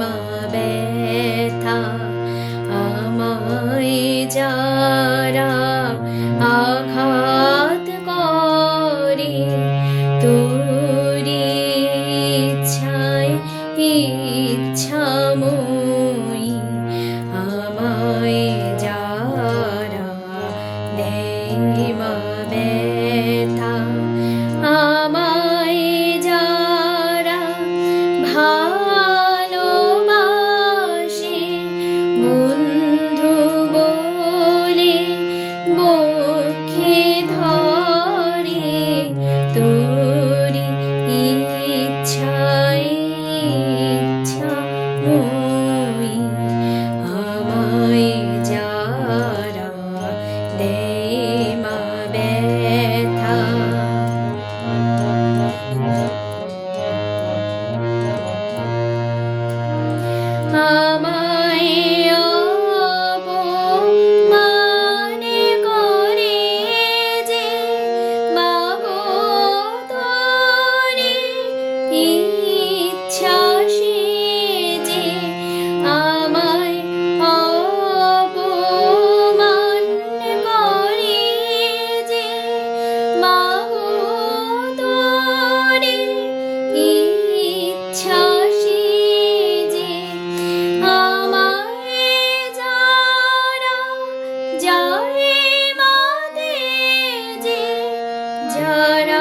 মা ব্যথা আমায় যারা আঘাত করে তোর ইচ্ছা মোর Mama. done.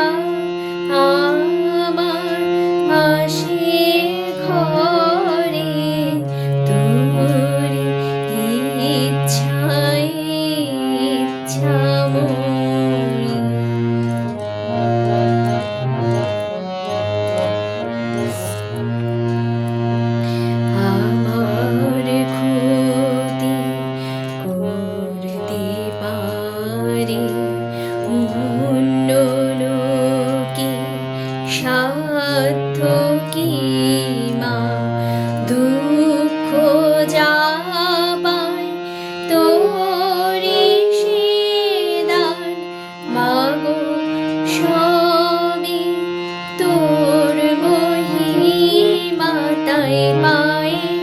যা পায় তোরে সে দান মাগো সবই তোর মহিমাতায় পায়।